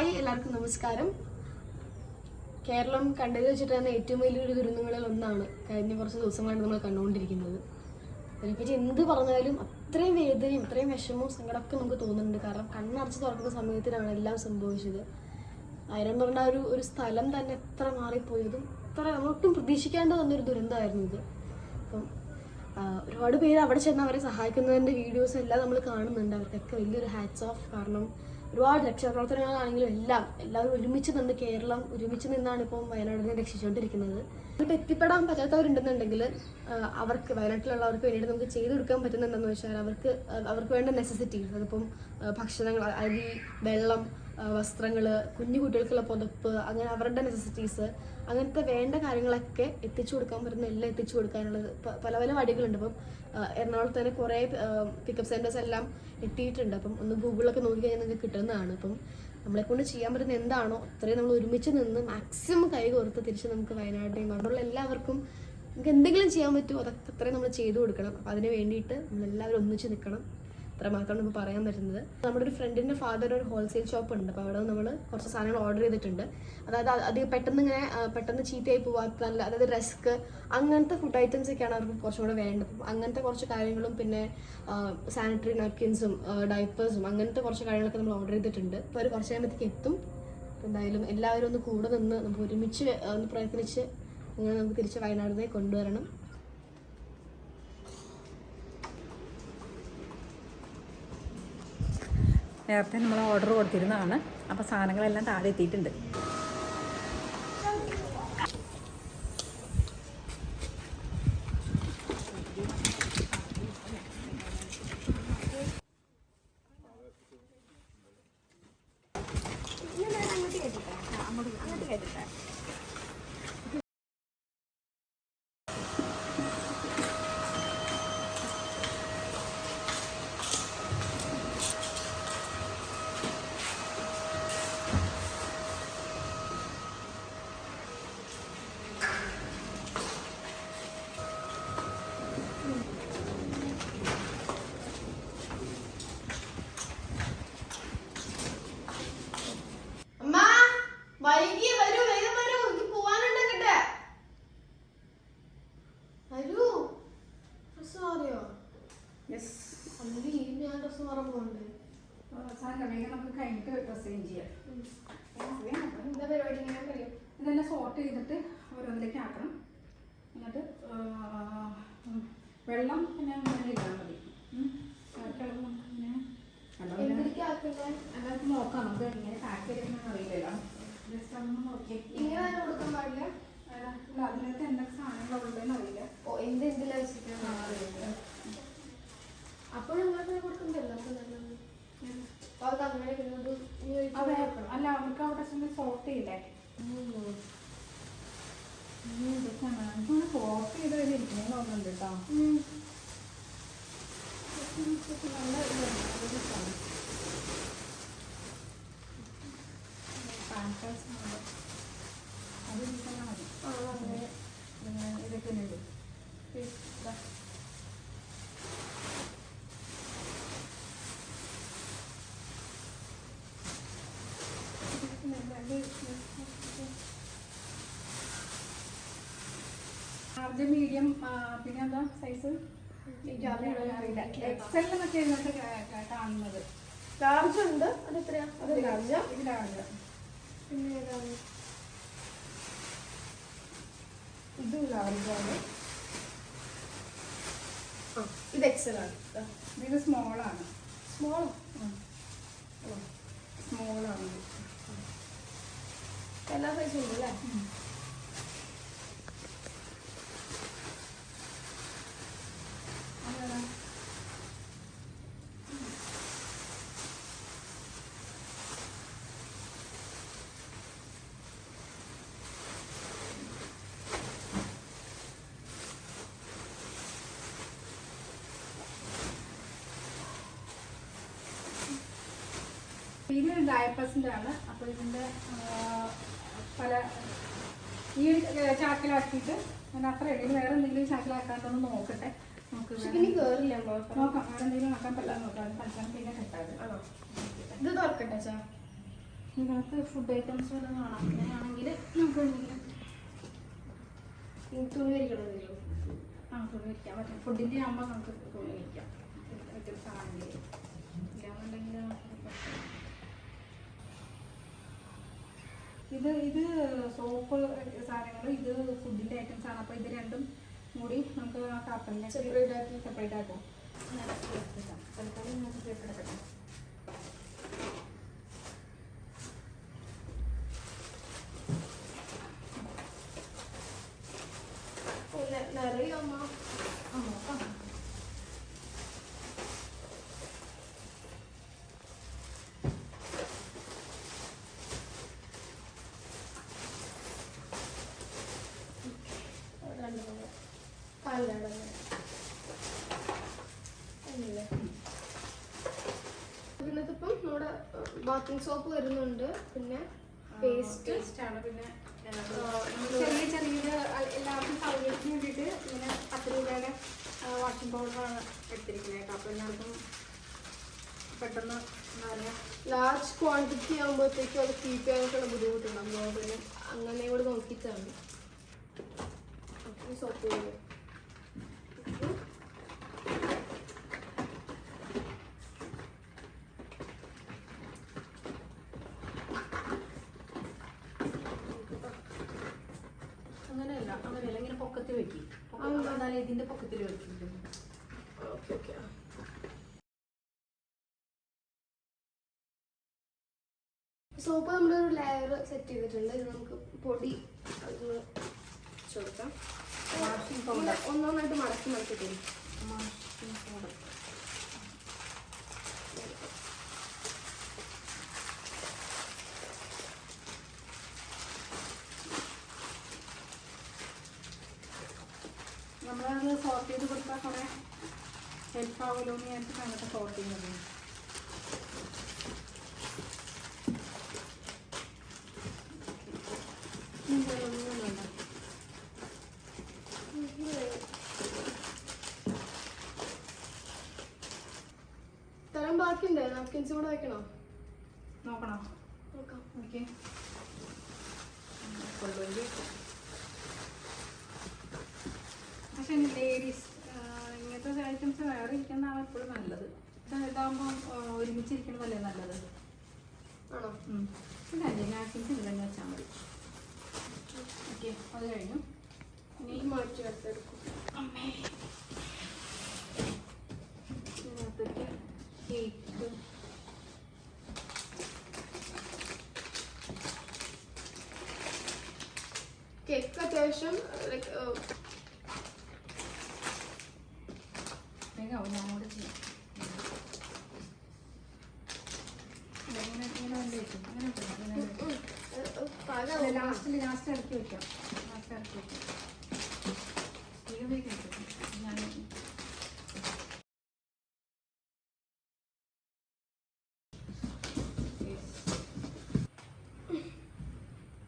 Hi എല്ലാവർക്കും നമസ്കാരം. കേരളം കണ്ടതിൽ വെച്ചിട്ട് തന്നെ ഏറ്റവും വലിയൊരു ദുരന്തങ്ങളിൽ ഒന്നാണ് കഴിഞ്ഞ കുറച്ച് ദിവസങ്ങളാണ് നമ്മൾ കണ്ടുകൊണ്ടിരിക്കുന്നത്. അതിനെപ്പറ്റി എന്ത് പറഞ്ഞാലും അത്രയും വേദനയും അത്രയും വിഷമവും സങ്കടമൊക്കെ നമുക്ക് തോന്നുന്നുണ്ട്. കാരണം കണ്ണടച്ച് തുറക്കുന്ന സമയത്തിനാണ് എല്ലാം സംഭവിച്ചത്. ആയിരം പറഞ്ഞ ഒരു ഒരു സ്ഥലം തന്നെ എത്ര മാറിപ്പോയതും എത്ര നമ്മളൊട്ടും പ്രതീക്ഷിക്കാണ്ട് തന്നൊരു ദുരന്തമായിരുന്നു ഇത്. അപ്പം ഒരുപാട് പേര് അവിടെ ചെന്ന് അവരെ സഹായിക്കുന്നതിന്റെ വീഡിയോസ് എല്ലാം നമ്മൾ കാണുന്നുണ്ട്. അവർക്കൊക്കെ വലിയൊരു ഹാറ്റ്സ് ഓഫ് കാരണം ഒരുപാട് രക്ഷാപ്രവർത്തനങ്ങളാണെങ്കിലും എല്ലാം എല്ലാവരും ഒരുമിച്ച് നിന്ന് കേരളം ഒരുമിച്ച് നിന്നാണ് ഇപ്പം വയനാടിനെ രക്ഷിച്ചുകൊണ്ടിരിക്കുന്നത്. ഇപ്പം എത്തിപ്പെടാൻ പറ്റാത്തവരുണ്ടെന്നുണ്ടെങ്കിൽ അവർക്ക് വയനാട്ടിലുള്ളവർക്ക് വേണ്ടിയിട്ട് നമുക്ക് ചെയ്തു കൊടുക്കാൻ പറ്റുന്നുണ്ടെന്ന് വെച്ചാൽ അവർക്ക് അവർക്ക് വേണ്ട നെസസിറ്റീസ് അതിപ്പം ഭക്ഷണങ്ങൾ അരി വെള്ളം വസ്ത്രങ്ങൾ കുഞ്ഞു കുട്ടികൾക്കുള്ള പുതപ്പ് അങ്ങനെ അവരുടെ നെസസിറ്റീസ് അങ്ങനത്തെ വേണ്ട കാര്യങ്ങളൊക്കെ എത്തിച്ചു കൊടുക്കാൻ പറ്റുന്ന എല്ലാം എത്തിച്ചു കൊടുക്കാനുള്ള പല പല വഴികളുണ്ട്. അപ്പം എറണാകുളത്ത് തന്നെ കുറേ പിക്കപ്പ് സെന്റേഴ്സ് എല്ലാം എത്തിയിട്ടുണ്ട്. അപ്പം ഒന്ന് ഗൂഗിളൊക്കെ നോക്കി കഴിഞ്ഞാൽ നിങ്ങൾക്ക് കിട്ടുന്നതാണ്. അപ്പം നമ്മളെ കൊണ്ട് ചെയ്യാൻ പറ്റുന്ന എന്താണോ അത്രയും നമ്മൾ ഒരുമിച്ച് നിന്ന് മാക്സിമം കൈ കോർത്ത് തിരിച്ച് നമുക്ക് വയനാടിനെയും അവിടെയുള്ള എല്ലാവർക്കും നമുക്ക് എന്തെങ്കിലും ചെയ്യാൻ പറ്റുമോ? അതൊക്കെ അത്രയും നമ്മൾ ചെയ്തു കൊടുക്കണം. അപ്പം അതിന് വേണ്ടിയിട്ട് നമ്മളെല്ലാവരും ഒന്നിച്ച് നിൽക്കണം. അത്ര മാത്രമാണ് നമുക്ക് പറയാൻ പറ്റുന്നത്. നമ്മുടെ ഒരു ഫ്രണ്ടിന്റെ ഫാദർ ഒരു ഹോൾസെയിൽ ഷോപ്പ് ഉണ്ട്. അപ്പോൾ അവിടെ നമ്മൾ കുറച്ച് സാധനങ്ങൾ ഓർഡർ ചെയ്തിട്ടുണ്ട്. അതായത് അത് പെട്ടെന്ന് ഇങ്ങനെ പെട്ടെന്ന് ചീത്തയായി പോവാത്ത നല്ല അതായത് റസ്ക് അങ്ങനത്തെ ഫുഡ് ഐറ്റംസ് ഒക്കെയാണ് അവർക്ക് കുറച്ചും കൂടെ വേണ്ടത്. അങ്ങനത്തെ കുറച്ച് കാര്യങ്ങളും പിന്നെ സാനിറ്ററി നാപ്കിൻസും ഡൈപ്പേഴ്സും അങ്ങനത്തെ കുറച്ച് കാര്യങ്ങളൊക്കെ നമ്മൾ ഓർഡർ ചെയ്തിട്ടുണ്ട്. അപ്പോൾ അവർ കുറച്ച് കഴിയുമ്പോഴത്തേക്ക് എത്തും. എന്തായാലും എല്ലാവരും ഒന്ന് കൂടെ നിന്ന് നമുക്ക് ഒരുമിച്ച് ഒന്ന് പ്രയത്നിച്ച് അങ്ങനെ നമുക്ക് തിരിച്ച് വയനാടിനെ കൊണ്ടുവരണം. നേരത്തെ നമ്മൾ ഓർഡർ കൊടുത്തിരുന്നതാണ്. അപ്പോൾ സാധനങ്ങളെല്ലാം താഴെ എത്തിയിട്ടുണ്ട്. നമുക്ക് കഴിഞ്ഞിട്ട് ഡ്രസ് ചേഞ്ച് ചെയ്യാം. ഇതെല്ലാം സോർട്ട് ചെയ്തിട്ട് ഓരോന്നിലേക്ക് ആക്കണം. എന്നിട്ട് വെള്ളം പിന്നെ ഇടാൻ മതി. നോക്കാം. നമുക്ക് എങ്ങനെ പാക്ക് ചെയ്യുന്ന അറിയില്ലല്ലോ. ജസ്റ്റ് ഒന്ന് നോക്കി ഇങ്ങനെ തന്നെ കൊടുക്കാൻ പാടില്ല ഇല്ല അതിനകത്ത് എന്തൊക്കെ സാധനങ്ങളുള്ളതെന്ന് അറിയില്ല ഓ എന്ത് എന്തിലാ വെച്ചിട്ടാണ് അപ്പോൾ നിങ്ങൾക്ക് കൊടുക്കണ്ടല്ലോ നമുക്ക് നല്ലത് അവർക്ക് അങ്ങനെ പിന്നെ അത് ഇനി ഒഴിച്ച് അതെ കൊടുക്കണം. അല്ല അവർക്ക് അവിടെ ചെന്ന് സോർട്ട് ചെയ്യില്ലേ ഉം. എനിക്കൊന്ന് സോർട്ട് ചെയ്ത് ഇരിക്കണേ തോന്നുന്നുണ്ട് കേട്ടോ ഉം. നല്ല ഇതുണ്ട്, നല്ല ഇഷ്ടമാണ്. Pampers ഉണ്ട്. അത് ഇരിക്കുന്ന മതി. ആ, അങ്ങനെ. ഇങ്ങനെ ഇതൊക്കെ ഉണ്ട്. ഇതാ. ലാർജ് മീഡിയം പിന്നെ എന്താ സൈസ് അറിയില്ല എക്സലിനൊക്കെ ഇതിനകത്ത് കാണുന്നത്. ലാർജ് ഉണ്ട്. അത് എത്രയാ അത് ലാർജാ ഇത് ലാർജ് പിന്നെ ഏതാണ്? ഇതും ലാർജാണ് ഇത് എക്സൽ ആണ്. ഇത്. സ്മോളാണ് സ്മോൾ സ്മോളാണ് എല്ലാ സൈസും ഉണ്ട് അല്ലേ ഇത് ഡയപ്പസിന്റെ ആണ് അപ്പോൾ ഇതിന്റെ പല ഈ ചാക്കിലാക്കിയിട്ട് ഞാൻ അത്ര ഇടയിൽ വേറെ എന്തെങ്കിലും ചാക്കിലാക്കാണ്ടൊന്ന് നോക്കട്ടെ. നമുക്ക് നോക്കാം. വേറെ എന്തെങ്കിലും ആക്കാൻ പറ്റില്ല നോക്കാം. തൽക്കാലം പിന്നെ കിട്ടാതെ ഇത് തുറക്കട്ടെ ചാ നിങ്ങൾക്ക് ഫുഡ് ഐറ്റംസ് വല്ലതും കാണാം. അങ്ങനെയാണെങ്കിൽ നമുക്ക് തുണി കരിക്കണമല്ലോ ആ തുണി വരിക്കാം പറ്റും ഫുഡിന്റെ ആകുമ്പോൾ നമുക്ക് തുണി വരിക്കാം ഐറ്റംസ് ആണെങ്കിൽ ഇല്ലാന്നുണ്ടെങ്കിൽ നമുക്ക് പറ്റും. ഇത് ഇത് സോപ്പ് സാധനങ്ങൾ ഇത് ഫുഡിന്റെ ഐറ്റംസ് ആണ്. അപ്പോൾ ഇത് രണ്ടും കൂടി നമുക്ക് ആ കാപ്പലിനെ സെപ്പറേറ്റ് ആക്കി. സെപ്പറേറ്റ് ആക്കാം. തൽക്കാലം നമുക്ക് സെപ്പറേറ്റ് ആക്കാം നിറയെ അമ്മ ആ നോക്കാം രണ്ട് മൂന്ന് കാൽ രണ്ടെണ്ണം അല്ലേ ഇതിനകത്ത് ഇപ്പം നമ്മുടെ ബാത്തിങ് സോപ്പ് വരുന്നുണ്ട്. പിന്നെ പേസ്റ്റ് ആണ്. പിന്നെ ചെറിയ ചെറിയ എല്ലാവർക്കും സൗകര്യത്തിന് വേണ്ടിയിട്ട് ഇങ്ങനെ പത്ത് രൂപയുടെ വാഷിംഗ് പൗഡറാണ് എടുത്തിരിക്കുന്നത്. അപ്പോൾ എല്ലാവർക്കും പെട്ടെന്ന് ലാർജ് ക്വാണ്ടിറ്റി ആകുമ്പോഴത്തേക്കും അത് കീപ്പ് ചെയ്യാനൊക്കെയുള്ള ബുദ്ധിമുട്ടുണ്ടാകും പിന്നെ അങ്ങനെ കൂടെ നോക്കിയിട്ടാണ്. സോപ്പ് അങ്ങനെയല്ല അങ്ങനെയല്ല ഇങ്ങനെ പൊക്കത്തിൽ വെക്കും എന്നാലും ഇതിന്റെ പൊക്കത്തിൽ വെച്ചിട്ടുണ്ട്. ഓക്കെ ഓക്കെ സോപ്പ് നമ്മളൊരു ലെയർ സെറ്റ് ചെയ്തിട്ടുണ്ട്. ഇത് നമുക്ക് പൊടി വെച്ച് കൊടുക്കാം ഇങ്ങനെ ഒന്നൊന്നായിട്ട് മടക്കി മടക്കി തരും വാഷിംഗ് പൗഡർ നമ്മളത് സോർട്ട് ചെയ്ത് കൊടുത്താൽ കുറേ ഹെൽപ്പ് ആവുമല്ലോ എന്ന് വിചാരിച്ചിട്ട് ചെയ്യുന്നത് തരം ബാക്കിയുണ്ട്. നാപ്കിൻസ് കൂടെ വെക്കണോ? നോക്കണോ? നോക്കാം. ഓക്കെ പക്ഷെ ലേഡീസ് ഇങ്ങനത്തെ ഐറ്റംസ് വേറെ ഇരിക്കുന്നതാണ് എപ്പോഴും നല്ലത്. ഇതാകുമ്പോൾ ഒരുമിച്ചിരിക്കുന്നതല്ലേ നല്ലത്? ആണോ? പിന്നെ അല്ലേ നാപ്കിൻസ് ഇല്ലെന്ന് വെച്ചാൽ മതി. ഓക്കെ അത് കഴിഞ്ഞു. ഇനി മാറ്റി അമ്മേ. ഇതിനകത്തേക്ക് കേക്ക് കേക്ക് അത്യാവശ്യം ലൈക്ക് ഞാൻ കൂടെ ചെയ്യാം ഇങ്ങനെ ഇങ്ങനെ വല്ല വെക്കും അങ്ങനെ വെക്കണം ഇങ്ങനെ വെക്കണം പാകാവും ലാസ്റ്റിൽ ലാസ്റ്റ് ഇറക്കി വെക്കാം ലാസ്റ്റ് ഇറക്കി വെക്കാം ഞാൻ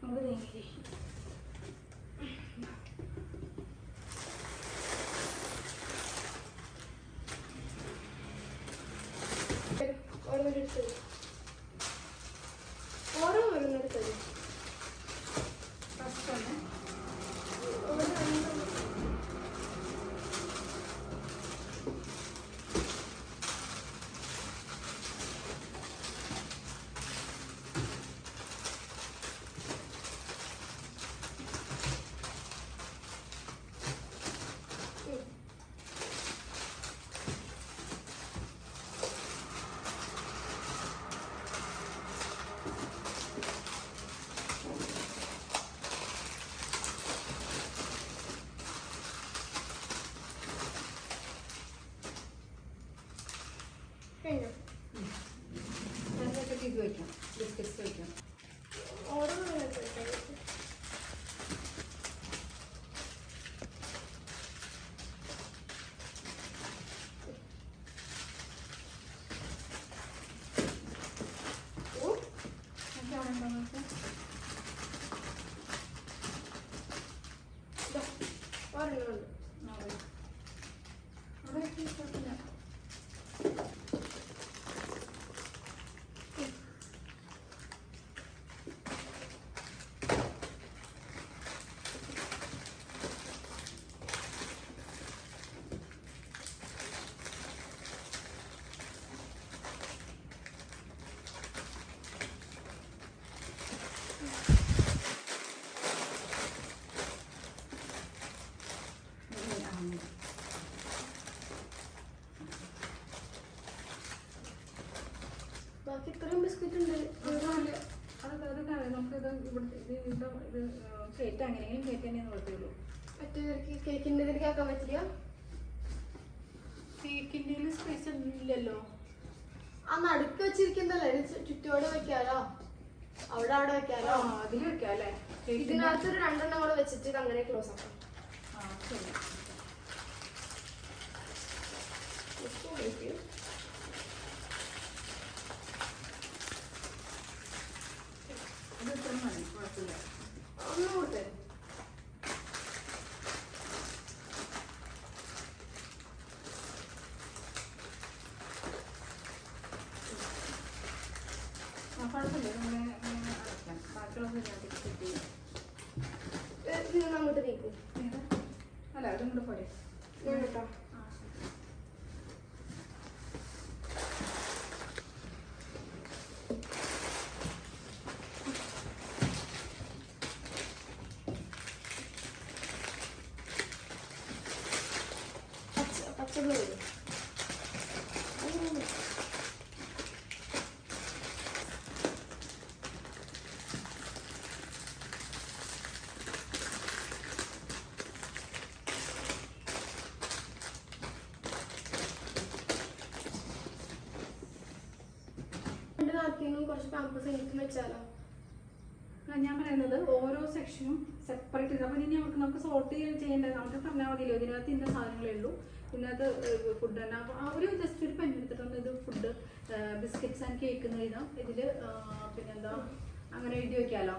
നമുക്ക് നീങ്ങി ഓരോ എടുത്ത് ഓരോ ഓരോന്നെടുത്ത് തരും ഫസ്റ്റ് ഒന്ന് ഓരോ എണ്ണം കഴിഞ്ഞോ അതിനകത്തേക്ക് ഇത് വയ്ക്കാം ബിസ്ക്കറ്റ്സ് വയ്ക്കാം ഓരോ ഓരോന്നെടുത്ത് വെക്കാം. ഓ എന്നിട്ട് അവിടെ എന്താണെന്ന് വെച്ചാൽ ഇതാ ഒരെണ്ണമുണ്ട് അവിടെ അവിടെ വെച്ച് കുഴപ്പമില്ല നമുക്കിത് ഇവിടെ ഇത് ഇവിടെ ഇത് കയറ്റാം എങ്ങനെയെങ്കിലും കയറ്റാനേ കുഴപ്പമുള്ളൂ മറ്റേ കേക്കിന്റെ ഇതിലേക്ക് ആക്കാൻ പറ്റില്ല? കേക്കിന്റെ സ്പേസ് ഇല്ലല്ലോ. ആ നടുക്ക് വെച്ചിരിക്കുന്നല്ലേ ഇത് ചുറ്റോടെ വെക്കാലോ? അവിടെ അവിടെ വെക്കാലോ? ആ അതിൽ വെക്കാല്ലേ? കേക്കിന്റെ ഇതിനകത്ത് ഒരു രണ്ടെണ്ണം കൂടെ വെച്ചിട്ട് ഇത് അങ്ങനെ ക്ലോസ് ആക്കാം. അത് ഇത്ര മതി. കുഴപ്പമില്ല ഒന്ന് കൊടുത്തേ ആ കുഴപ്പമില്ല നമ്മളെ അങ്ങനെ അടയ്ക്കാം ബാക്കിയുള്ളത് ഇതിനകത്തേക്ക് സെറ്റ് ചെയ്യാം ഇത് നിന്ന് അങ്ങോട്ട് നീക്കും ഏതാ? അല്ല അതും കൂടെ പോരെ ഞാൻ കേട്ടോ ആ പച്ച പച്ചമുളക് ഇടും. നാപ്കിനും കുറച്ച് പാമ്പസ് എനിക്കും വെച്ചാലോ? ഞാൻ പറയുന്നത് ഓരോ സെക്ഷനും സെപ്പറേറ്റ് ചെയ്ത് അപ്പോൾ ഇനി നമുക്ക് നമുക്ക് സോർട്ട് ചെയ്യാൻ ചെയ്യേണ്ടത് നമുക്ക് പറഞ്ഞാൽ മതിയല്ലോ. ഇതിനകത്ത് ഇന്ന സാധനങ്ങളേ ഉള്ളൂ. ഇതിനകത്ത് ഫുഡ് തന്നെ. അപ്പോൾ ഒരു ജസ്റ്റ് ഒരു എടുത്തിട്ടുണ്ട്. ഇത് ഫുഡ് ബിസ്ക്കറ്റ്സ് ആൻഡ് കേക്ക് എന്ന് എഴുതാം. ഇതിൽ പിന്നെന്താ? അങ്ങനെ എഴുതി വയ്ക്കാമല്ലോ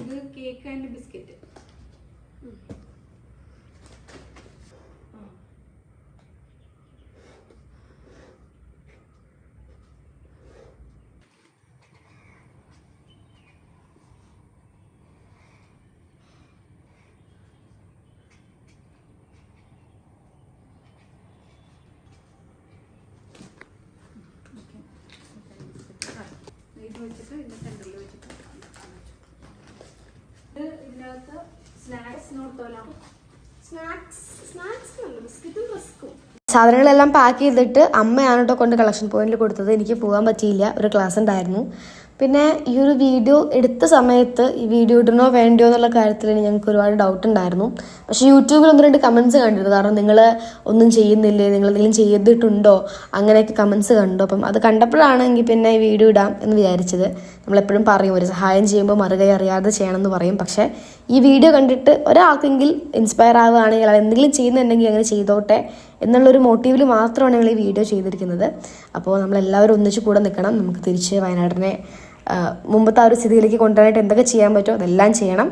ഇത് കേക്ക് ആൻഡ് ബിസ്ക്കറ്റ് ഇത് വെച്ചിട്ട് ഇതിന്റെ സെന്ററിൽ വെച്ചിട്ട് ഇത് ഇതിനകത്ത് സ്നാക്സ് നോട്ടോലോ സ്നാക്സ് സ്നാക്സ് അല്ല ബിസ്ക്കറ്റും റസ്ക്കും സാധനങ്ങളെല്ലാം പാക്ക് ചെയ്തിട്ട് അമ്മയാണ് കേട്ടോ കൊണ്ട് കളക്ഷൻ പോയിന്റിൽ കൊടുത്തത്. എനിക്ക് പോകാൻ പറ്റിയില്ല. ഒരു ക്ലാസ് ഉണ്ടായിരുന്നു. പിന്നെ ഈ ഒരു വീഡിയോ എടുത്ത സമയത്ത് ഈ വീഡിയോ ഇടണോ വേണ്ടയോ എന്നുള്ള കാര്യത്തിൽ ഞങ്ങൾക്ക് ഒരുപാട് ഡൗട്ട് ഉണ്ടായിരുന്നു. പക്ഷേ യൂട്യൂബിൽ ഒന്ന് രണ്ട് കമൻസ് കണ്ടിരുന്നു. കാരണം നിങ്ങൾ ഒന്നും ചെയ്യുന്നില്ലേ? നിങ്ങൾ എന്തെങ്കിലും ചെയ്തിട്ടുണ്ടോ? അങ്ങനെയൊക്കെ കമൻസ് കണ്ടു. അപ്പം അത് കണ്ടപ്പോഴാണെങ്കിൽ പിന്നെ ഈ വീഡിയോ ഇടാം എന്ന് വിചാരിച്ചത്. നമ്മളെപ്പോഴും പറയും ഒരു സഹായം ചെയ്യുമ്പോൾ മറുകൈ അറിയാതെ ചെയ്യണം എന്ന് പറയും. പക്ഷേ ഈ വീഡിയോ കണ്ടിട്ട് ഒരാൾക്കെങ്കിൽ ഇൻസ്പയർ ആവുകയാണെങ്കിൽ എന്തെങ്കിലും ചെയ്യുന്നുണ്ടെങ്കിൽ അങ്ങനെ ചെയ്തോട്ടെ എന്നുള്ളൊരു മോട്ടീവിൽ മാത്രമാണ് ഞങ്ങൾ ഈ വീഡിയോ ചെയ്തിരിക്കുന്നത്. അപ്പോൾ നമ്മളെല്ലാവരും ഒന്നിച്ച് കൂടെ നിൽക്കണം. നമുക്ക് തിരിച്ച് വയനാടിനെ മുമ്പത്തെ ആ ഒരു സ്ഥിതിയിലേക്ക് കൊണ്ടുവരാനായിട്ട് എന്തൊക്കെ ചെയ്യാൻ പറ്റുമോ അതെല്ലാം ചെയ്യണം.